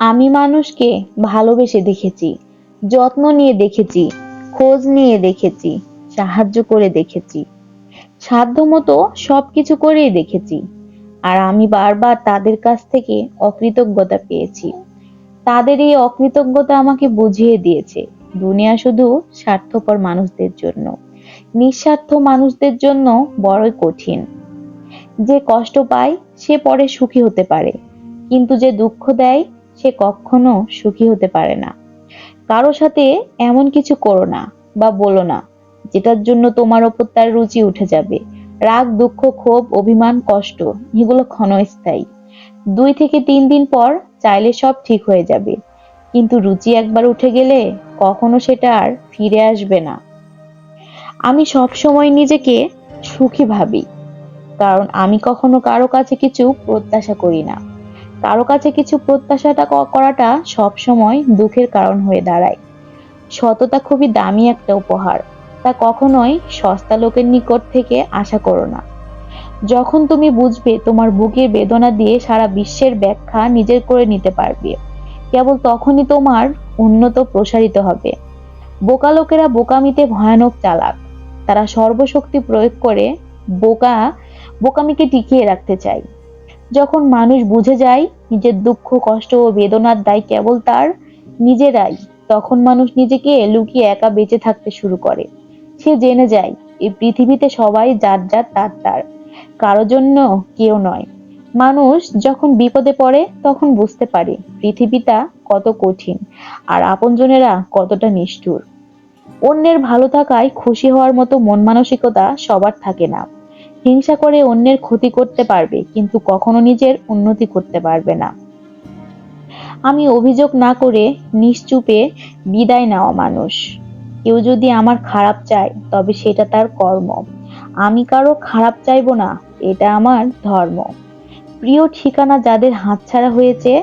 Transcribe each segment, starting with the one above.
আমি মানুষকে ভালোবেসে দেখেছি, যত্ন নিয়ে দেখেছি, খোঁজ নিয়ে দেখেছি, সাহায্য করে দেখেছি, সাধ্যমতো সবকিছু করেই দেখেছি। আর আমি বারবার তাদের কাছ থেকে অকৃতজ্ঞতা পেয়েছি। তাদের এই অকৃতজ্ঞতা আমাকে বুঝিয়ে দিয়েছে, দুনিয়া শুধু স্বার্থপর মানুষদের জন্য। নিঃস্বার্থ মানুষদের জন্য বড়ই কঠিন। যে কষ্ট পায়, সে পরে সুখী হতে পারে, কিন্তু যে দুঃখ দেয় সে কখনো সুখী হতে পারে না। কারও সাথে এমন কিছু করো না বা বলো না, যেটার জন্য তোমার ওপর তার রুচি উঠে যাবে। রাগ, দুঃখ, ক্ষোভ, অভিমান, কষ্ট, এগুলো ক্ষণস্থায়ী। দুই থেকে তিন দিন পর চাইলে সব ঠিক হয়ে যাবে। কিন্তু রুচি একবার উঠে গেলে কখনো সেটা আর ফিরে আসবে না। আমি সব সময় নিজেকে সুখী ভাবি, কারণ আমি কখনো কারও কাছে কিছু প্রত্যাশা করি না। কারও কাছে কিছু প্রত্যাশাটা করাটা সব সময় দুঃখের কারণ হয়ে দাঁড়ায়। সততা খুবই দামি একটা উপহার। তা কখনোই সস্তা লোকের নিকট থেকে আশা করো না। যখন তুমি বুঝবে তোমার বুকের বেদনা দিয়ে সারা বিশ্বের ব্যাখ্যা নিজের করে নিতে পারবে, কেবল তখনই তোমার উন্নত প্রসারিত হবে। বোকা লোকেরা বোকামিতে ভয়ানক চালাক। তারা সর্বশক্তি প্রয়োগ করে বোকা বোকামিকে টিকিয়ে রাখতে চায়। যখন মানুষ বুঝে যায় নিজের দুঃখ, কষ্ট ও বেদনার দায় কেবল তার নিজেরাই, তখন মানুষ নিজেকে লুকিয়ে একা বেঁচে থাকতে শুরু করে। সে জেনে যায়, এই পৃথিবীতে সবাই যার যার তার তার, কারও জন্য কেউ নয়। মানুষ যখন বিপদে পড়ে, তখন বুঝতে পারে পৃথিবীটা কত কঠিন আর আপনজনেরা কতটা নিষ্ঠুর। অন্যের ভালো থাকায় খুশি হওয়ার মতো মন মানসিকতা সবার থাকে না। হিংসা করে অন্যের ক্ষতি করতে পারবে, কিন্তু কখনো নিজের উন্নতি করতে পারবে না। আমি অভিযোগ না করে নিশ্চুপে বিদায় নেওয়া মানুষ। কেউ যদি আমার খারাপ চায়, তবে সেটা তার কর্ম। আমি কারও খারাপ চাইব না, এটা আমার ধর্ম। প্রিয় ঠিকানা যাদের হাতছাড়া হয়েছে,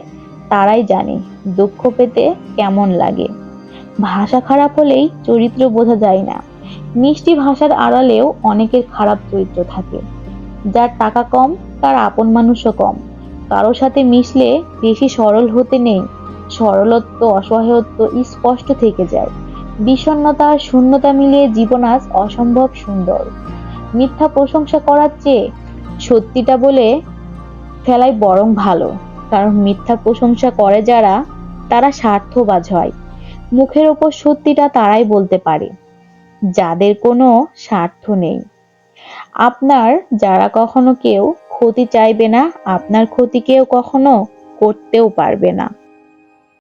তারাই জানে দুঃখ পেতে কেমন লাগে। ভাষা খারাপ হলেই চরিত্র বোঝা যায় না। মিষ্টি ভাষার আড়ালেও অনেকের খারাপ চরিত্র থাকে। যার টাকা কম, তার আপন মানুষও কম। কারও সাথে মিশলে বেশি সরল হতে নেই। সরলত্ব, অসহায়ত্ব স্পষ্ট থেকে যায়। বিষণ্ণতা আর শূন্যতা মিলিয়ে জীবন আজ অসম্ভব সুন্দর। মিথ্যা প্রশংসা করার চেয়ে সত্যিটা বলে ফেলাই বরং ভালো। কারণ মিথ্যা প্রশংসা করে যারা, তারা স্বার্থবাজ হয়। মুখের ওপর সত্যিটা তারাই বলতে পারে। যাদের কোনো স্বার্থ নেই। আপনার যারা কখনো কেউ ক্ষতি চাইবে না, আপনার ক্ষতি কেউ কখনো করতেও পারবে না।